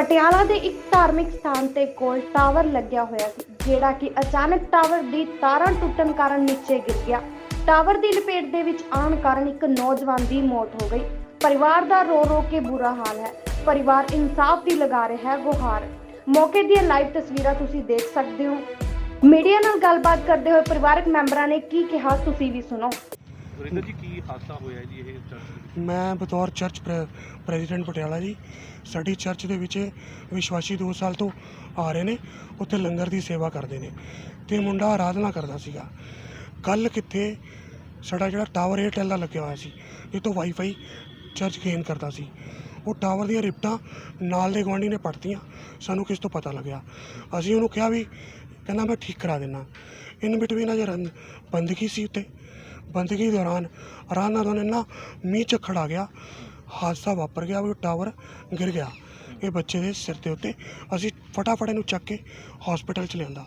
ਪਟਿਆਲਾ ਦੇ ਇੱਕ ਧਾਰਮਿਕ ਸਥਾਨ ਤੇ ਕੋਲ ਟਾਵਰ ਲੱਗਿਆ ਹੋਇਆ ਸੀ, ਜਿਹੜਾ ਕਿ ਅਚਾਨਕ ਟਾਵਰ ਦੀ ਤਾਰਾਂ ਟੁੱਟਣ ਕਾਰਨ ਨੀਚੇ ਗਿਰ ਗਿਆ। ਟਾਵਰ ਦੀ ਲਪੇਟ ਦੇ ਵਿੱਚ ਆਉਣ ਕਾਰਨ ਇੱਕ ਨੌਜਵਾਨ ਦੀ ਮੌਤ ਹੋ ਗਈ। ਪਰਿਵਾਰ ਦਾ ਰੋ ਰੋ ਕੇ ਬੁਰਾ ਹਾਲ ਹੈ। ਪਰਿਵਾਰ ਇਨਸਾਫ ਦੀ ਲਗਾ ਰਿਹਾ ਹੈ, ਗੁਹਾਰ। ਮੌਕੇ ਦੀਆਂ ਲਾਈਵ ਤਸਵੀਰਾਂ ਤੁਸੀਂ ਦੇਖ ਸਕਦੇ ਹੋ। ਮੀਡੀਆ ਨਾਲ ਗੱਲਬਾਤ ਕਰਦੇ ਹੋਏ ਪਰਿਵਾਰਕ ਮੈਂਬਰਾਂ ਨੇ ਕੀ ਕਿਹਾ, ਤੁਸੀਂ ਵੀ ਸੁਣੋ। ਸੁਰਿੰਦਰ ਜੀ, ਕੀ ਹਾਦਸਾ ਹੋਇਆ ਜੀ ਇਹ ਚਰਚ ਮੈਂ ਬਤੌਰ ਚਰਚ ਪ੍ਰੈ- ਪ੍ਰੈਜ਼ੀਡੈਂਟ ਪਟਿਆਲਾ ਜੀ। ਸਾਡੀ ਚਰਚ ਦੇ ਵਿੱਚ ਵਿਸ਼ਵਾਸੀ 2 ਸਾਲ ਤੋਂ ਆ ਰਹੇ ਨੇ, ਉੱਥੇ ਲੰਗਰ ਦੀ ਸੇਵਾ ਕਰਦੇ ਨੇ ਤੇ ਮੁੰਡਾ ਆਰਾਧਨਾ ਕਰਦਾ ਸੀਗਾ। ਕੱਲ ਕਿੱਥੇ ਸਾਡਾ ਜਿਹੜਾ ਟਾਵਰ ਏਅਰਟੈਲ ਦਾ ਲੱਗਿਆ ਹੋਇਆ ਸੀ ਇਹ ਵਾਈਫਾਈ ਚਰਚ ਗੇਨ ਕਰਦਾ ਸੀ। ਉਹ ਟਾਵਰ ਦੀਆਂ ਰਿਪਟਾਂ ਨਾਲ ਦੇ ਗੁਆਂਢੀ ਨੇ ਪੜਤੀਆਂ ਸਾਨੂੰ ਕਿਸ ਤੋਂ ਪਤਾ ਲੱਗਿਆ? ਅਸੀਂ ਉਹਨੂੰ ਕਿਹਾ ਵੀ, ਕਹਿੰਦਾ ਮੈਂ ਠੀਕ ਕਰਾ ਦਿੰਦਾ ਇਨ ਬਿਟਵੀਨ ਅਜੇ ਰਨ ਬੰਦਗੀ ਸੀ ਉੱਤੇ। ਬੰਦਗੀ ਦੌਰਾਨ ਆਰਾਮ ਨਾਲ ਇੰਨਾ ਮੀਂਹ ਝੱਖੜ ਆ ਗਿਆ, ਹਾਦਸਾ ਵਾਪਰ ਗਿਆ ਵੀ ਟਾਵਰ ਗਿਰ ਗਿਆ। ਇਹ ਬੱਚੇ ਦੇ ਸਿਰ ਦੇ ਉੱਤੇ ਅਸੀਂ ਫਟਾਫਟ ਇਹਨੂੰ ਚੱਕ ਕੇ ਹਸਪੀਟਲ ਚ ਲਿਆਂਦਾ।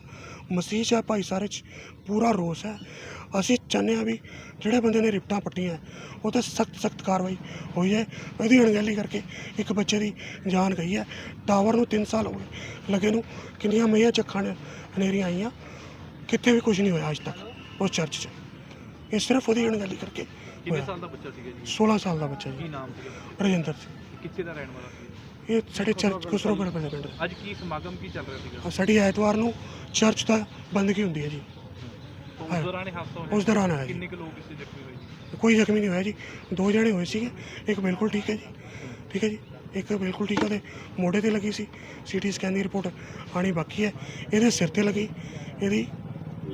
ਮਸੀਹ ਹੈ ਭਾਈ ਸਾਰੇ ਚ, ਪੂਰਾ ਰੋਸ ਹੈ। ਅਸੀਂ ਚਾਹੁੰਦੇ ਹਾਂ ਵੀ ਜਿਹੜੇ ਬੰਦੇ ਨੇ ਰਿਪਟਾਂ ਪੱਟੀਆਂ, ਉਹ ਤੇ ਸਖਤ ਸਖਤ ਕਾਰਵਾਈ ਹੋਈ ਹੈ। ਇਹਦੀ ਅਣਗਹਿਲੀ ਕਰਕੇ ਇੱਕ ਬੱਚੇ ਦੀ ਜਾਨ ਗਈ ਹੈ। ਟਾਵਰ ਨੂੰ 3 ਸਾਲ ਹੋ ਗਏ। ਲੱਗੇ ਨੂੰ ਕਿੰਨੀਆਂ ਮਈਆਂ ਚੱਖਾਂ ਨੇ ਹਨੇਰੀਆਂ ਆਈਆਂ। ਕਿਤੇ ਵੀ ਕੁਝ ਨਹੀਂ ਹੋਇਆ ਅੱਜ ਤੱਕ ਉਸ ਚਰਚ 'ਚ। ਇਹ ਸਿਰਫ ਉਹਦੀ ਅਣਗਹਿਲੀ ਕਰਕੇ ਕਿੰਨੇ ਹੋਇਆ। ਸਾਲ ਦਾ ਬੱਚਾ ਸੀਗਾ ਜੀ? 16 ਸਾਲ ਦਾ ਬੱਚਾ ਕੀ ਜੀ ਨਾਮ ਸੀਗਾ? ਰਜਿੰਦਰ ਸਿੰਘ। ਕਿੱਥੇ ਦਾ ਰਹਿਣ ਵਾਲਾ ਸੀ? ਇਹ ਸਾਡੇ ਚਰਚ ਖੁਸਰੋਪੁਰ ਪਿੰਡ ਦਾ ਅੱਜ ਕੀ ਸਮਾਗਮ ਕੀ ਚੱਲ ਰਿਹਾ ਸੀਗਾ? ਸਾਡੀ ਐਤਵਾਰ ਨੂੰ ਚਰਚ ਦਾ ਬੰਦਗੀ ਹੁੰਦੀ ਹੈ ਜੀ। ਉਸ ਦੌਰਾਨ ਇਹ ਹਾਦਸਾ ਹੋਇਆ ਉਸ ਦੌਰਾਨ ਹੋਇਆ ਜੀ। ਕਿੰਨੇ ਕੁ ਲੋਕ ਇਸ 'ਚ ਜ਼ਖਮੀ ਹੋਏ ਜੀ? ਕੋਈ ਜ਼ਖਮੀ ਨਹੀਂ ਹੋਇਆ ਜੀ। ਦੋ ਜਣੇ ਹੋਏ ਸੀਗੇ। ਇੱਕ ਬਿਲਕੁਲ ਠੀਕ ਹੈ ਜੀ। ਠੀਕ ਹੈ ਜੀ। ਇੱਕ ਬਿਲਕੁਲ ਠੀਕ ਹੈ। ਉਹਦੇ ਮੋਢੇ ਤੇ ਲੱਗੀ ਸੀ। ਸੀਟੀ ਸਕੈਨ ਦੀ ਰਿਪੋਰਟ ਆਣੀ ਬਾਕੀ ਹੈ। ਇਹਦੇ ਸਿਰ ਤੇ ਲੱਗੀ। ਇਹਦੀ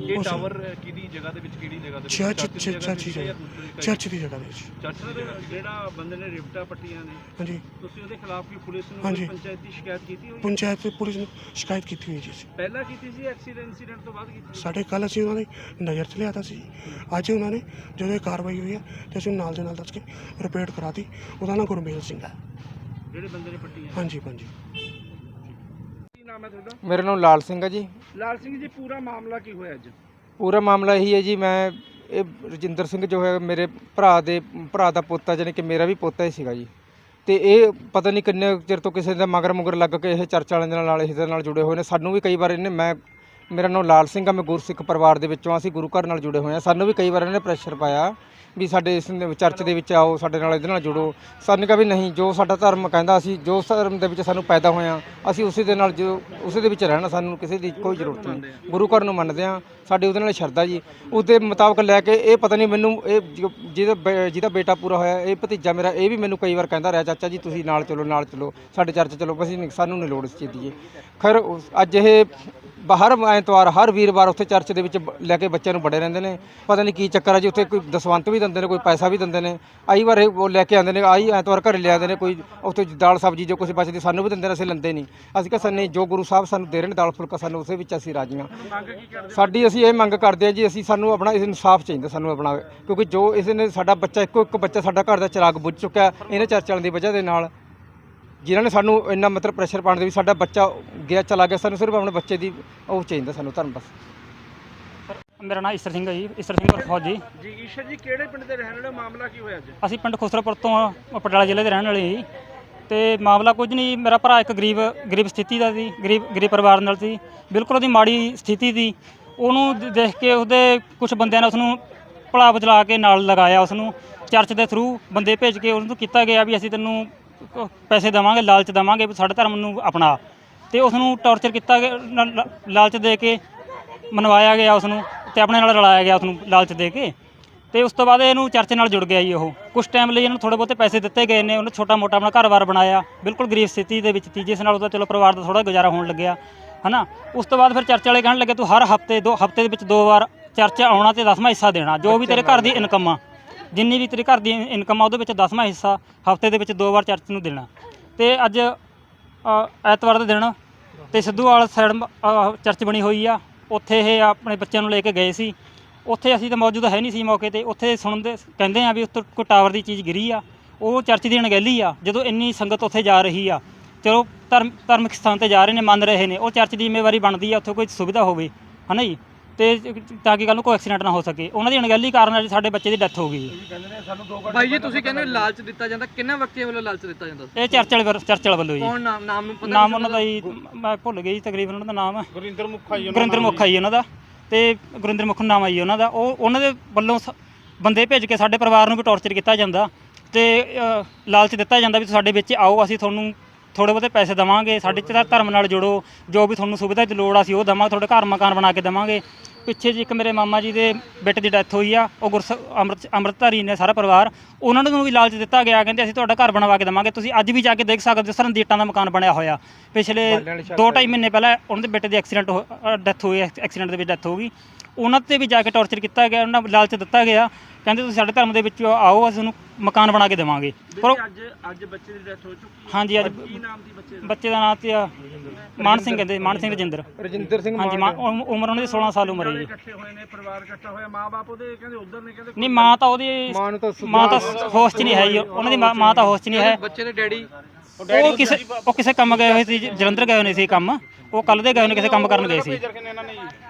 ਇਹ ਟਾਵਰ ਕਿਹਦੀ ਜਗ੍ਹਾ ਦੇ ਵਿੱਚ ਕਿਹੜੀ ਜਗ੍ਹਾ ਦੇ ਵਿੱਚ ਚਰਚ ਚਰਚ ਦੀ ਜਗ੍ਹਾ ਚਰਚ ਦੇ ਦੀ ਵਿੱਚ ਜਾਂ ਜਗ੍ਹਾ ਦੂਸਰੀ ਜਗ੍ਹਾ? ਚਰਚ ਦੀ ਜਗ੍ਹਾ ਦੇ ਵਿੱਚ ਚਰਚ ਦੀ ਜਗ੍ਹਾ ਤੇ? ਜਿਹੜਾ ਬੰਦੇ ਨੇ ਰਿਪਟਾ ਪੱਟੀਆਂ ਨੇ ਹਾਂਜੀ ਤੁਸੀਂ ਉਹਦੇ ਖਿਲਾਫ ਵੀ ਪੁਲਿਸ ਨੂੰ ਹਾਂਜੀ। ਕੋਈ ਪੰਚਾਇਤੀ ਸ਼ਿਕਾਇਤ ਕੀਤੀ ਹੋਈ ਪੰਚਾਇਤ ਤੇ ਪੁਲਿਸ ਨੂੰ ਸ਼ਿਕਾਇਤ ਕੀਤੀ ਹੋਈ ਜੀ ਅਸੀਂ। ਪਹਿਲਾਂ ਕੀਤੀ ਸੀ ਐਕਸੀਡੈਂਟ ਇਨਸੀਡੈਂਟ ਤੋਂ ਬਾਅਦ ਕੀਤੀ ਸੀ? ਸਾਡੇ ਕੱਲ ਅਸੀਂ ਉਹਨਾਂ ਦੀ ਨਜ਼ਰ 'ਚ ਲਿਆਤਾ ਸੀ ਅੱਜ ਉਹਨਾਂ ਨੇ ਜਦੋਂ ਇਹ ਕਾਰਵਾਈ ਹੋਈ ਹੈ ਤੇ ਅਸੀਂ ਨਾਲ ਦੇ ਨਾਲ ਦੱਸ ਕੇ ਰਿਪੇਅਰ ਕਰਾਤੀ ਉਹਦਾ ਨਾਮ ਗੁਰਮੇਲ ਸਿੰਘ ਹੈ ਜਿਹੜੇ ਬੰਦੇ ਨੇ ਪੱਟੀਆਂ ਹਾਂਜੀ ਹਾਂਜੀ ਨਾਮ ਹੈ ਤੁਹਾਡਾ? ਮੇਰਾ ਨਾਮ ਲਾਲ ਸਿੰਘ ਹੈ ਜੀ। ਲਾਲ ਸਿੰਘ ਜੀ ਪੂਰਾ ਮਾਮਲਾ ਕੀ ਹੋਇਆ ਅੱਜ? ਪੂਰਾ ਮਾਮਲਾ ਇਹੀ ਹੈ ਜੀ ਮੈਂ ਇਹ ਰਜਿੰਦਰ ਸਿੰਘ ਜੋ ਹੈ ਮੇਰੇ ਭਰਾ ਦੇ ਭਰਾ ਦਾ ਪੋਤਾ ਜਾਣੀ ਕਿ ਮੇਰਾ ਵੀ ਪੋਤਾ ਹੀ ਸੀਗਾ ਜੀ। ਤੇ ਇਹ ਪਤਾ ਨਹੀਂ ਕਿੰਨੇ ਚਿਰ ਤੋਂ ਕਿਸੇ ਦਾ ਮਗਰ ਮੁਗਰ ਲੱਗ ਕੇ ਇਹ ਚਰਚ ਵਾਲਿਆਂ ਦੇ ਨਾਲ ਇਹਦੇ ਨਾਲ ਜੁੜੇ ਹੋਏ ਨੇ। ਸਾਨੂੰ ਵੀ ਕਈ ਵਾਰ ਇਹਨੇ ਮੈਂ ਮੇਰਾ ਨਾਮ ਲਾਲ ਸਿੰਘ ਆ ਮੈਂ ਗੁਰਸਿੱਖ ਪਰਿਵਾਰ ਦੇ ਵਿੱਚੋਂ ਅਸੀਂ ਗੁਰੂ ਘਰ ਨਾਲ ਜੁੜੇ ਹੋਏ ਆ। ਸਾਨੂੰ ਵੀ ਕਈ ਵਾਰ ਇਹਨੇ ਪ੍ਰੈਸ਼ਰ ਪਾਇਆ ਵੀ ਸਾਡੇ ਇਸ ਨੇ- ਚਰਚ ਦੇ ਵਿੱਚ ਆਓ, ਸਾਡੇ ਨਾਲ ਇਹਦੇ ਨਾਲ ਜੁੜੋ। ਸਾਨੂੰ ਕਿਹਾ ਵੀ ਨਹੀਂ, ਜੋ ਸਾਡਾ ਧਰਮ ਕਹਿੰਦਾ ਅਸੀਂ ਜੋ ਧਰਮ ਦੇ ਵਿੱਚ ਸਾਨੂੰ ਪੈਦਾ ਹੋਇਆ, ਅਸੀਂ ਉਸੇ ਦੇ ਨਾਲ ਜੋ ਉਸੇ ਦੇ ਵਿੱਚ ਰਹਿਣਾ, ਸਾਨੂੰ ਕਿਸੇ ਦੀ ਕੋਈ ਜ਼ਰੂਰਤ ਨਹੀਂ। ਗੁਰੂ ਘਰ ਨੂੰ ਮੰਨਦੇ ਆ ਸਾਡੇ ਉਹਦੇ ਨਾਲ ਸ਼ਰਧਾ ਜੀ। ਉਹਦੇ ਮੁਤਾਬਕ ਲੈ ਕੇ ਇਹ ਪਤਾ ਨਹੀਂ ਮੈਨੂੰ, ਇਹ ਜਿਹਦਾ ਬੇ- ਜਿਹਦਾ ਬੇਟਾ ਪੂਰਾ ਹੋਇਆ, ਇਹ ਭਤੀਜਾ ਮੇਰਾ, ਇਹ ਵੀ ਮੈਨੂੰ ਕਈ ਵਾਰ ਕਹਿੰਦਾ ਰਿਹਾ, ਚਾਚਾ ਜੀ, ਤੁਸੀਂ ਨਾਲ ਚਲੋ ਨਾਲ ਚਲੋ, ਸਾਡੇ ਚਰਚ ਚਲੋ, ਅਸੀਂ ਸਾਨੂੰ ਨਹੀਂ ਲੋੜ ਇਸ ਚੀਜ਼ ਦੀ ਜੀ। ਖੈਰ ਅੱਜ ਇਹ ਬਾਹਰ ਐਤਵਾਰ, ਹਰ ਵੀਰਵਾਰ ਉੱਥੇ ਚਰਚ ਦੇ ਵਿੱਚ ਲੈ ਕੇ ਬੱਚਿਆਂ ਨੂੰ ਬੜੇ ਰਹਿੰਦੇ ਨੇ। ਪਤਾ ਨਹੀਂ ਕੀ ਚੱਕਰ ਹੈ ਜੀ, ਉੱਥੇ ਕੋਈ ਦਸਵੰਤ ਵੀ ਦਿੰਦੇ ਨੇ, ਕੋਈ ਪੈਸਾ ਵੀ ਦਿੰਦੇ ਨੇ। ਆਈ ਵਾਰ ਇਹ ਉਹ ਲੈ ਕੇ ਆਉਂਦੇ ਨੇ, ਆਈ ਐਤਵਾਰ ਘਰੇ ਲਿਆਉਂਦੇ ਨੇ, ਕੋਈ ਉੱਥੇ ਦਾਲ ਸਬਜ਼ੀ ਜੋ ਕੁਝ ਬਚਦੀ ਸਾਨੂੰ ਵੀ ਦਿੰਦੇ ਨੇ, ਅਸੀਂ ਲੈਂਦੇ ਨਹੀਂ। ਅਸੀਂ ਕਿਹਾ ਸੰਨੇ ਜੋ ਗੁਰੂ ਸਾਹਿਬ ਸਾਨੂੰ ਦੇ ਰਹੇ ਨੇ ਦਾਲ ਫੁਲਕਾ, ਸਾਨੂੰ ਉਸੇ ਵਿੱਚ ਅਸੀਂ ਰਾਜੀਆਂ। ਸਾਡੀ ਅਸੀਂ ਇਹ ਮੰਗ ਕਰਦੇ ਹਾਂ ਜੀ, ਅਸੀਂ ਸਾਨੂੰ ਆਪਣਾ ਇਸ ਇਨਸਾਫ ਚਾਹੀਦਾ ਸਾਨੂੰ ਆਪਣਾ, ਕਿਉਂਕਿ ਜੋ ਇਸ ਨੇ ਸਾਡਾ ਬੱਚਾ, ਇੱਕੋ ਇੱਕ ਬੱਚਾ ਸਾਡਾ ਘਰ ਦਾ ਚਿਰਾਗ ਬੁੱਝ ਚੁੱਕਾ ਇਹਨਾਂ ਚਰਚ ਦੀ ਵਜ੍ਹਾ ਦੇ ਨਾਲ। ਜਿਨ੍ਹਾਂ ਨੇ ਸਾਨੂੰ ਇੰਨਾ ਮਤਲਬ ਪ੍ਰੈਸ਼ਰ ਪਾਉਣ ਦੇ ਵੀ ਸਾਡਾ ਬੱਚਾ ਗਿਆ, ਚਲਾ ਗਿਆ, ਸਾਨੂੰ ਸਿਰਫ ਆਪਣੇ ਬੱਚੇ ਦੀ ਉਹ ਚਾਹੀਦਾ ਸਾਨੂੰ ਧਰਮ ਬਸ। ਮੇਰਾ ਨਾਮ ਈਸਰ ਸਿੰਘ ਹੈ ਜੀ ਈਸਰ ਸਿੰਘ ਫੌਜੀ ਜੀ। ਈਸ਼ਰ ਜੀ ਕਿਹੜੇ ਪਿੰਡ ਦੇ ਰਹਿਣ ਵਾਲੇ? ਮਾਮਲਾ ਕੀ ਹੋਇਆ ਅੱਜ? ਅਸੀਂ ਪਿੰਡ ਖੁਸਰੋਪੁਰ ਤੋਂ ਪਟਿਆਲਾ ਜ਼ਿਲ੍ਹੇ ਦੇ ਰਹਿਣ ਵਾਲੇ ਹਾਂ ਜੀ। ਤੇ ਮਾਮਲਾ ਕੁਝ ਨਹੀਂ ਮੇਰਾ ਭਰਾ ਇੱਕ ਗਰੀਬ ਗਰੀਬ ਸਥਿਤੀ ਦਾ ਸੀ ਗਰੀਬ ਗਰੀਬ ਪਰਿਵਾਰ ਨਾਲ ਸੀ। ਬਿਲਕੁਲ ਉਹਦੀ ਮਾੜੀ ਸਥਿਤੀ ਸੀ। ਉਹਨੂੰ ਦ- ਦੇਖ ਕੇ ਉਹਦੇ ਕੁਝ ਬੰਦਿਆਂ ਨੇ ਉਸ ਨੂੰ ਭਲਾ ਬਚਲਾ ਕੇ ਨਾਲ ਲਗਾਇਆ ਉਸ ਨੂੰ ਚਰਚ ਦੇ ਥਰੂ ਬੰਦੇ ਭੇਜ ਕੇ ਉਹਨੂੰ ਕੀਤਾ ਗਿਆ ਵੀ ਅਸੀਂ ਤੈਨੂੰ ਕ- ਪੈਸੇ ਦੇਵਾਂਗੇ ਲਾਲਚ ਦੇਵਾਂਗੇ ਵੀ ਸਾਡੇ ਧਰਮ ਨੂੰ ਅਪਣਾ ਤੇ ਉਸ ਨੂੰ ਟੌਰਚਰ ਕੀਤਾ ਗਿਆ ਲ- ਲ- ਲਾਲਚ ਦੇ ਕੇ ਮਨਵਾਇਆ ਗਿਆ ਉਸ ਨੂੰ ਤੇ ਆਪਣੇ ਨਾਲ ਰਲਾਇਆ ਗਿਆ ਉਸ ਨੂੰ ਲਾਲਚ ਦੇ ਕੇ। ਤੇ ਉਸ ਤੋਂ ਬਾਅਦ ਇਹਨੂੰ ਚਰਚ ਨਾਲ ਜੁੜ ਗਿਆ ਜੀ ਉਹ। ਕੁਝ ਟਾਈਮ ਲਈ ਇਹਨੂੰ ਥੋੜੇ ਬਹੁਤੇ ਪੈਸੇ ਦਿੱਤੇ ਗਏ ਨੇ, ਉਹਨੇ ਛੋਟਾ ਮੋਟਾ ਆਪਣਾ ਘਰ-ਬਾਰ ਬਣਾਇਆ। ਬਿਲਕੁਲ ਗਰੀਬ ਸਥਿਤੀ ਦੇ ਵਿੱਚ ਸੀ, ਜਿਸ ਨਾਲ ਉਹਦਾ ਚਲੋ ਪਰਿਵਾਰ ਦਾ ਥੋੜਾ ਗੁਜ਼ਾਰਾ ਹੋਣ ਲੱਗਿਆ, ਹਨਾ? ਉਸ ਤੋਂ ਬਾਅਦ ਫਿਰ ਚਰਚ ਵਾਲੇ ਕਹਿਣ ਲੱਗੇ, ਤੂੰ ਹਰ ਹਫ਼ਤੇ ਦੋ, ਹਫ਼ਤੇ ਦੇ ਵਿੱਚ ਦੋ ਵਾਰ ਚਰਚ ਆਉਣਾ ਤੇ ਦਸਵਾਂ ਹਿੱਸਾ ਦੇਣਾ। ਜੋ ਵੀ ਤੇਰੇ ਘਰ ਦੀ ਇਨਕਮ ਆ, ਜਿੰਨੀ ਵੀ ਤੇਰੇ ਘਰ ਦੀ ਇਨਕਮ ਆ, ਉਹਦੇ ਵਿੱਚ ਦਸਵਾਂ ਹਿੱਸਾ ਹਫ਼ਤੇ ਦੇ ਵਿੱਚ ਦੋ ਵਾਰ ਚਰਚ ਨੂੰ ਦੇਣਾ। ਤੇ ਅੱਜ ਐਤਵਾਰ ਦੇ ਦਿਨ ਤੇ ਸਿੱਧੂਵਾਲ ਸਾਈਡ ਚਰਚ ਬਣੀ ਹੋਈ ਆ। ਉੱਥੇ ਇਹ ਆਪਣੇ ਬੱਚਿਆਂ ਨੂੰ ਲੈ ਕੇ ਗਏ ਸੀ। ਉੱਥੇ ਅਸੀਂ ਤਾਂ ਮੌਜੂਦ ਹੈ ਨਹੀਂ ਸੀ ਮੌਕੇ ਤੇ। ਉੱਥੇ ਸੁਣਦੇ ਕਹਿੰਦੇ ਆ ਵੀ ਉੱਤੇ ਕੋਈ ਟਾਵਰ ਦੀ ਚੀਜ਼ ਗਿਰੀ ਆ। ਉਹ ਚਰਚ ਦੀ ਅਣਗਹਿਲੀ ਆ, ਜਦੋਂ ਇੰਨੀ ਸੰਗਤ ਉੱਥੇ ਜਾ ਰਹੀ ਆ। ਚਲੋ ਧਰਮ ਧਾਰਮਿਕ ਸਥਾਨ ਤੇ ਜਾ ਰਹੇ ਨੇ, ਮੰਨ ਰਹੇ ਨੇ। ਉਹ ਚਰਚ ਦੀ ਜ਼ਿੰਮੇਵਾਰੀ ਬਣਦੀ ਆ, ਉੱਥੇ ਕੋਈ ਸੁਵਿਧਾ ਹੋਵੇ। ਹਨਾ ਜੀ? ਤੇ ਤਾਂ ਕਿ ਕੱਲ ਨੂੰ ਕੋਈ ਐਕਸੀਡੈਂਟ ਨਾ ਹੋ ਸਕੇ। ਉਹਨਾਂ ਦੀ ਅਣਗਹਿਲੀ ਕਾਰਨ ਅੱਜ ਸਾਡੇ ਬੱਚੇ ਦੀ ਡੈਥ ਹੋ ਗਈ। ਬਾਈ ਜੀ ਤੁਸੀਂ ਕਹਿੰਦੇ ਹੋ ਲਾਲਚ ਦਿੱਤਾ ਜਾਂਦਾ। ਕਿੰਨਾ ਵਿਅਕਤੀਆਂ ਵੱਲੋਂ ਲਾਲਚ ਦਿੱਤਾ ਜਾਂਦਾ? ਇਹ ਚਰਚ ਵਾਲੇ ਵਰ- ਚਰਚ ਵਾਲੇ ਜੀ। ਕੌਣ ਨਾਮ ਨਾਮ ਨੂੰ ਪਤਾ ਨਾਮ ਉਹਨਾਂ ਦਾ ਜੀ ਮੈਂ ਭੁੱਲ ਗਿਆ ਜੀ ਤਕਰੀਬਨ ਉਹਨਾਂ ਦਾ ਨਾਮ। ਗੁਰਿੰਦਰ ਮੁੱਖਾ ਜੀ ਗੁਰਿੰਦਰ ਮੁੱਖਾ ਜੀ ਉਹਨਾਂ ਦਾ। ਤੇ ਗੁਰਿੰਦਰ ਮੁੱਖ ਨਾਮ ਆ ਜੀ ਉਹਨਾਂ ਦਾ। ਉਹ ਉਹਨਾਂ ਦੇ ਵੱਲੋਂ ਸ- ਬੰਦੇ ਭੇਜ ਕੇ ਸਾਡੇ ਪਰਿਵਾਰ ਨੂੰ ਵੀ ਟੌਰਚਰ ਕੀਤਾ ਜਾਂਦਾ। ਤੇ ਅ, ਲਾਲਚ ਦਿੱਤਾ ਜਾਂਦਾ ਵੀ ਸਾਡੇ ਵਿੱਚ ਆਓ ਅਸੀਂ ਤੁਹਾਨੂੰ ਥੋੜੇ ਬਹੁਤੇ ਪੈਸੇ ਦੇਵਾਂਗੇ। ਸਾਡੇ ਚ ਧਰਮ ਨਾਲ ਜੁੜੋ। ਜੋ ਵੀ ਤੁਹਾਨੂੰ ਸੁਵਿਧਾ ਦੀ ਲੋੜ ਆ ਅਸੀਂ ਉਹ ਦੇਵਾਂਗੇ। ਤੁਹਾਡੇ ਘਰ ਮਕਾਨ ਬਣਾ ਕੇ ਦੇਵਾਂਗੇ। ਪਿੱਛੇ ਜੀ ਇੱਕ ਮੇਰੇ ਮਾਮਾ ਜੀ ਦੇ ਬੇਟੇ ਦੀ ਡੈਥ ਹੋਈ ਆ ਉਹ ਗੁਰਸ ਅੰਮ੍ਰਿਤ ਅੰਮ੍ਰਿਤਧਾਰੀ ਨੇ ਸਾਰਾ ਪਰਿਵਾਰ ਉਹਨਾਂ ਨੂੰ ਵੀ ਲਾਲਚ ਦਿੱਤਾ ਗਿਆ ਕਹਿੰਦੇ ਅਸੀਂ ਤੁਹਾਡਾ ਘਰ ਬਣਵਾ ਕੇ ਦੇਵਾਂਗੇ ਤੁਸੀਂ ਅੱਜ ਵੀ ਜਾ ਕੇ ਦੇਖ ਸਕਦੇ ਹੋ ਸਰਨਦੀਟਾਂ ਦਾ ਮਕਾਨ ਬਣਿਆ ਹੋਇਆ। ਪਿਛਲੇ 2.5 ਮਹੀਨੇ ਪਹਿਲਾਂ ਉਹਨਾਂ ਦੇ ਬੇਟੇ ਦੀ ਐਕਸੀਡੈਂਟ ਡੈਥ ਹੋਈ ਐਕਸੀਡੈਂਟ ਦੇ ਵਿੱਚ ਡੈਥ ਹੋ ਗਈ। ਉਹਨਾਂ ਤੇ ਵੀ ਜਾ ਕੇ ਟੌਰਚਰ ਕੀਤਾ ਗਿਆ ਉਹਨਾਂ ਨੂੰ ਲਾਲਚ ਦਿੱਤਾ ਗਿਆ। ਕਹਿੰਦੇ ਤੁਸੀਂ ਸਾਡੇ ਧਰਮ ਦੇ ਵਿੱਚ ਆਓ ਅਸੀਂ ਤੁਹਾਨੂੰ ਮਕਾਨ ਬਣਾ ਕੇ ਦੇਵਾਂਗੇ। ਪਰ ਉਹ- ਅੱਜ ਅੱਜ ਬੱਚੇ ਦੀ ਡੈਥ ਹੋ ਚੁੱਕੀ ਹੈ। ਹਾਂਜੀ ਅੱਜ ਕੀ ਨਾਮ ਦੀ ਬੱਚੇ ਦਾ? ਬੱਚੇ ਦਾ ਨਾਂ ਤੇ ਆ ਮਾਨ ਸਿੰਘ ਕਹਿੰਦੇ ਮਾਨ ਸਿੰਘ ਰਜਿੰਦਰ। ਰਜਿੰਦਰ ਸਿੰਘ ਹਾਂਜੀ ਮਾਨ- ਉਮ- ਉਮਰ ਉਹਨਾਂ ਦੀ 16 ਸਾਲ ਉਮਰ ਹੈ ਜੀ। ਇਕੱਠੇ ਹੋਏ ਨੇ ਪਰਿਵਾਰ ਇਕੱਠਾ ਹੋਇਆ ਮਾਂ-ਬਾਪ ਉਹਦੇ ਕਹਿੰਦੇ ਉਧਰ ਨੇ ਕਹਿੰਦੇ ਨਹੀਂ ਮਾਂ ਤਾਂ ਉਹਦੀ ਮਾਂ ਨੂੰ ਤਾਂ ਮਾਂ ਤਾਂ ਹੋਸ਼ 'ਚ ਨਹੀਂ ਹੈ ਜੀ ਉਹਨਾਂ ਦੀ ਮਾਂ ਮਾਂ ਤਾਂ ਹੋਸ਼ 'ਚ ਨਹੀਂ ਹੈ। ਬੱਚੇ ਦੇ ਡੈਡੀ ਉਹ ਕਿਸੇ ਉਹ ਕਿਸੇ ਕੰਮ ਗਏ ਹੋਏ ਸੀ ਜ- ਜਲੰਧਰ ਗਏ ਹੋਏ ਨੇ ਸੀ ਕੰਮ। ਉਹ ਕੱਲ ਦੇ ਗਏ ਹੋਏ ਨੇ ਕਿਸੇ ਕੰਮ ਕਰਨ ਗਏ ਸੀ।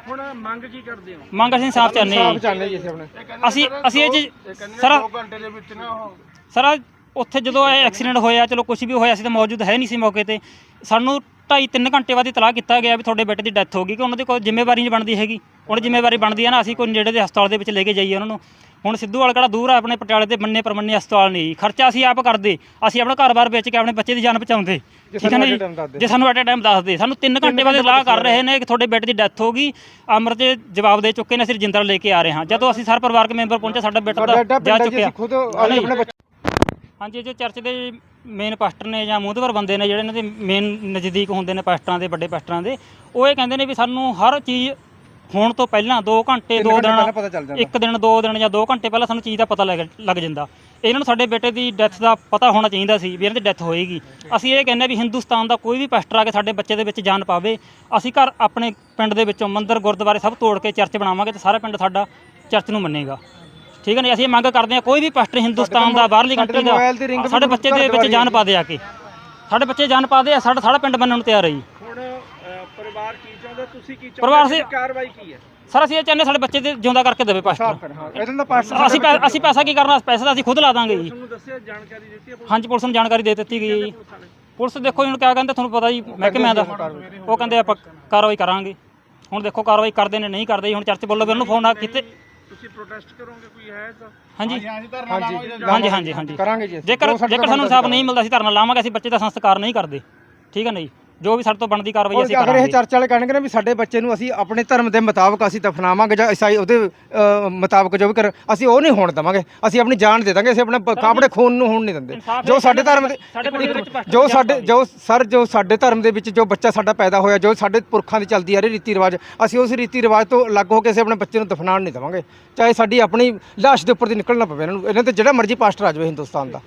ਹੁਣ ਮੰਗ ਕੀ ਕਰਦੇ ਹੋ? ਮੰਗ ਅਸੀਂ ਇਨਸਾਫ ਚਾਹੁੰਦੇ ਹਾਂ ਜੀ। ਚਾਹੁੰਦੇ ਜੀ ਅਸੀਂ ਆਪਣੇ। ਅਸੀਂ ਅਸੀਂ ਇਹ ਚੀਜ਼ ਸਰ ਸਰ ਉੱਥੇ ਜਦੋਂ ਇਹ ਐਕਸੀਡੈਂਟ ਹੋਇਆ ਚਲੋ ਕੁਝ ਵੀ ਹੋਇਆ ਸੀ ਤਾਂ ਮੌਜੂਦ ਹੈ ਨਹੀਂ ਸੀ ਮੌਕੇ ਤੇ। ਸਾਨੂੰ ਢਾਈ ਤਿੰਨ ਘੰਟੇ ਬਾਅਦ ਇਤਲਾਹ ਕੀਤਾ ਗਿਆ ਵੀ ਤੁਹਾਡੇ ਬੇਟੇ ਦੀ ਡੈਥ ਹੋ ਗਈ ਕਿ ਉਹਨਾਂ ਦੀ ਕੋਈ ਜ਼ਿੰਮੇਵਾਰੀ ਨਹੀਂ ਬਣਦੀ ਹੈਗੀ। ਹੁਣ ਜ਼ਿੰਮੇਵਾਰੀ ਬਣਦੀ ਹੈ ਨਾ ਅਸੀਂ ਕੋਈ ਨੇੜੇ ਦੇ ਹਸਪਤਾਲ ਦੇ ਵਿੱਚ ਲੈ ਕੇ ਜਾਈਏ ਉਹਨਾਂ ਨੂੰ। ਹੁਣ ਸਿੱਧੂ ਵਾਲ ਕਿਹੜਾ ਦੂਰ ਆ ਆਪਣੇ ਪਟਿਆਲੇ ਦੇ ਮੰਨੇ ਪਰਮੰਨੇ ਹਸਪਤਾਲ ਨਹੀਂ। ਖਰਚਾ ਅਸੀਂ ਆਪ ਕਰਦੇ ਅਸੀਂ ਆਪਣਾ ਘਰ-ਬਾਰ ਵੇਚ ਕੇ ਆਪਣੇ ਬੱਚੇ ਦੀ ਜਾਨ ਬਚਾਉਂਦੇ। ਠੀਕ ਹੈ ਨਾ ਜੀ? ਜੇ ਸਾਨੂੰ ਐਟ ਅ ਟਾਈਮ ਦੱਸਦੇ ਸਾਨੂੰ 3 ਘੰਟੇ ਬਾਅਦ ਇਤਲਾਹ ਕਰ ਰਹੇ ਨੇ ਕਿ ਤੁਹਾਡੇ ਬੇਟੇ ਦੀ ਡੈਥ ਹੋ ਗਈ ਅਮਰ ਦੇ ਜਵਾਬ ਦੇ ਚੁੱਕੇ ਨੇ ਅਸੀਂ ਰਜਿੰਦਰ ਲੈ ਕੇ ਆ ਰਹੇ ਹਾਂ। ਜਦੋਂ ਅਸੀਂ ਸਾਰੇ ਪਰਿਵਾਰਕ ਮੈਂਬਰ ਪਹੁੰਚੇ ਸਾਡਾ ਬੇਟਾ ਜਾ ਚੁੱਕਿਆ। ਹਾਂਜੀ ਜੋ ਚਰਚ ਦੇ ਮੇਨ ਪਾਸਟਰ ਨੇ ਜਾਂ ਮੂੰਹਦਵਰ ਬੰਦੇ ਨੇ ਜਿਹੜੇ ਇਹਨਾਂ ਦੇ ਮੇਨ ਨਜ਼ਦੀਕ ਹੁੰਦੇ ਨੇ ਪਾਸਟਰਾਂ ਦੇ ਵੱਡੇ ਪਾਸਟਰਾਂ ਦੇ ਉਹ ਇਹ ਕਹਿੰਦੇ ਨੇ ਵੀ ਸਾਨੂੰ ਹਰ ਚੀਜ਼ ਹੋਣ ਤੋਂ ਪਹਿਲਾਂ 2 ਘੰਟੇ 2 ਘੰਟੇ ਦਿਨ ਪਹਿਲਾਂ ਪਤਾ ਚੱਲ ਜਾਂਦਾ। ਇੱਕ ਦਿਨ 2 ਦਿਨ ਜਾਂ 2 ਘੰਟੇ ਪਹਿਲਾਂ ਸਾਨੂੰ ਚੀਜ਼ ਦਾ ਪਤਾ ਲੱਗ ਲੱਗ ਜਾਂਦਾ। ਇਹਨਾਂ ਨੂੰ ਸਾਡੇ ਬੇਟੇ ਦੀ ਡੈਥ ਦਾ ਪਤਾ ਹੋਣਾ ਚਾਹੀਦਾ ਸੀ ਵੀ ਇਹਨਾਂ ਦੀ ਡੈਥ ਹੋਏਗੀ। ਅਸੀਂ ਇਹ ਕਹਿੰਦੇ ਵੀ ਹਿੰਦੁਸਤਾਨ ਦਾ ਕੋਈ ਵੀ ਪਾਸਟਰ ਆ ਕੇ ਸਾਡੇ ਬੱਚੇ ਦੇ ਵਿੱਚ ਜਾਨ ਪਾਵੇ। ਅਸੀਂ ਘਰ ਆਪਣੇ ਪਿੰਡ ਦੇ ਵਿੱਚੋਂ ਮੰਦਿਰ ਗੁਰਦੁਆਰੇ ਸਭ ਤੋੜ ਕੇ ਚਰਚ ਬਣਾਵਾਂਗੇ ਤੇ ਸਾਰਾ ਪਿੰਡ ਸਾਡਾ ਚਰਚ ਨੂੰ ਮੰਨੇਗਾ। ਠੀਕ ਹੈ ਨਹੀਂ ਅਸੀਂ ਇਹ ਮੰਗ ਕਰਦੇ ਹਾਂ ਕੋਈ ਵੀ ਪਾਸਟਰ ਹਿੰਦੁਸਤਾਨ ਦਾ ਬਾਹਰਲੀ ਕੰਟਰੀ ਦੀ ਸਾਡੇ ਬੱਚੇ ਦੇ ਵਿੱਚ ਜਾਨ ਪਾ ਦੇ ਆ ਕੇ। ਸਾਡੇ ਬੱਚੇ ਜਾਨ ਪਾ ਦੇ ਆ ਸਾਡਾ ਸਾਡਾ ਪਿੰਡ ਮੰਨਣ ਨੂੰ ਤਿਆਰ ਹੈ ਜੀ ਹੁਣ ਅਹ, ਪਰਿਵਾਰ ਕੀ ਚਾਹੁੰਦਾ ਤੁਸੀਂ ਕੀ ਚਾਹੁੰਦੇ ਪਰਿਵਾਰ? ਸੇ- ਕਾਰਵਾਈ ਕੀ ਹੈ? ਸਰ ਅਸੀਂ ਇਹ ਚਾਹੁੰਦੇ ਸਾਡੇ ਬੱਚੇ ਦੇ ਜਿਉਂਦਾ ਕਰਕੇ ਦੇਵੇ ਪਾਸਟਰ ਹਾਂ ਇਹਨਾਂ ਦਾ ਪਾਸ ਅਸੀਂ ਪੈ- ਅਸੀਂ ਪੈਸਾ ਕੀ ਕਰਨਾ? ਪੈਸਾ ਤਾਂ ਅਸੀਂ ਖੁਦ ਲਾ ਦਾਂਗੇ ਜੀ। ਤੁਹਾਨੂੰ ਦੱਸਿਆ ਜਾਣਕਾਰੀ ਦਿੱਤੀ ਹੈ ਪੁਲਿਸ ਹਾਂਜੀ ਪੁਲਿਸ ਨੂੰ ਜਾਣਕਾਰੀ ਦੇ ਦਿੱਤੀ ਗਈ ਪੁਲਿਸ ਦੇਖੋ ਜੀ ਹੁਣ ਕਿਆ ਕਹਿੰਦੇ ਤੁਹਾਨੂੰ ਪਤਾ ਜੀ ਮਹਿਕਮਿਆਂ ਦਾ। ਉਹ ਕਹਿੰਦੇ ਆਪਾਂ ਕਾਰਵਾਈ ਕਰਾਂਗੇ। ਹੁਣ ਦੇਖੋ ਕਾਰਵਾਈ ਕਰਦੇ ਨੇ ਨਹੀਂ ਕਰਦੇ ਜੀ ਹੁਣ ਚਰਚ ਵੱਲੋਂ ਵੀ ਉਹਨੂੰ ਫੋਨ ਆ ਕੀਤੇ ਤੁਸੀਂ ਪ੍ਰੋਟੈਸਟ ਕਰੋਗੇ ਕੋਈ ਹੈ ਤਾਂ? ਹਾਂਜੀ। ਹਾਂਜੀ ਹਾਂਜੀ ਹਾਂਜੀ। ਹਾਂਜੀ ਕਰਾਂਗੇ ਜੀ ਅਸੀਂ। ਜੇਕਰ ਜੋ ਸਾਡੇ ਜੇਕਰ ਸਾਨੂੰ ਇਨਸਾਫ ਨਹੀਂ ਮਿਲਦਾ ਅਸੀਂ ਧਰਨਾ ਲਾਵਾਂਗੇ ਅਸੀਂ ਬੱਚੇ ਦਾ ਸੰਸਕਾਰ ਨਹੀਂ ਕਰਦੇ। ਠੀਕ ਹੈ ਨਾ ਜੀ? ਜੋ ਵੀ ਸਾਡੇ ਤੋਂ ਬਣਦੀ ਕਾਰਵਾਈ ਅਸੀਂ ਅਗਰ ਇਹ ਕਰਾਂਗੇ। ਚਰਚ ਵਾਲੇ ਕਹਿਣਗੇ ਨਾ ਵੀ ਸਾਡੇ ਬੱਚੇ ਨੂੰ ਅਸੀਂ ਆਪਣੇ ਧਰਮ ਦੇ ਮੁਤਾਬਕ ਅਸੀਂ ਦਫਨਾਵਾਂਗੇ ਜਾਂ ਇਸਾਈ ਉਹਦੇ ਅ, ਮੁਤਾਬਕ ਜੋ ਵੀ ਕਰ ਅਸੀਂ ਉਹ ਨਹੀਂ ਹੋਣ ਦੇਵਾਂਗੇ। ਅਸੀਂ ਆਪਣੀ ਜਾਨ ਦੇ ਦਾਂਗੇ ਅਸੀਂ ਆਪਣੇ ਪ- ਆਪਣੇ ਖੂਨ ਨੂੰ ਹੋਣ ਨਹੀਂ ਦਿੰਦੇ। ਇਨਸਾਫ਼ ਜੋ ਇਹ ਸਾਡੇ ਧਰਮ ਦੇ ਸਾਡੇ ਪਿੰਡ ਦੇ ਵਿੱਚ ਭ੍ਰਸ਼ਟਾਚਾਰ ਜੋ ਸਾਡੇ ਜੋ ਸਰ ਜੋ ਸਾਡੇ ਧਰਮ ਦੇ ਵਿੱਚ ਜੋ ਬੱਚਾ ਸਾਡਾ ਪੈਦਾ ਹੋਇਆ ਜੋ ਸਾਡੇ ਪੁਰਖਾਂ ਦੀ ਚੱਲਦੀ ਆ ਰਹੀ ਰੀਤੀ ਰਿਵਾਜ ਅਸੀਂ ਉਸ ਰੀਤੀ ਰਿਵਾਜ ਤੋਂ ਅਲੱਗ ਹੋ ਕੇ ਅਸੀਂ ਆਪਣੇ ਬੱਚੇ ਨੂੰ ਦਫਨਾਉਣ ਨਹੀਂ ਦੇਵਾਂਗੇ। ਚਾਹੇ ਸਾਡੀ ਆਪਣੀ ਲਾਸ਼ ਦੇ ਉੱਪਰ ਦੀ ਨਿਕਲਣਾ ਪਵੇ ਇਹਨਾਂ ਨੂੰ। ਇਹਨਾਂ ਤੇ ਜਿਹੜਾ ਮਰਜ਼ੀ ਪਾਸਟਰ ਆ ਜਾਵੇ ਹਿੰਦੁਸਤਾਨ ਦਾ।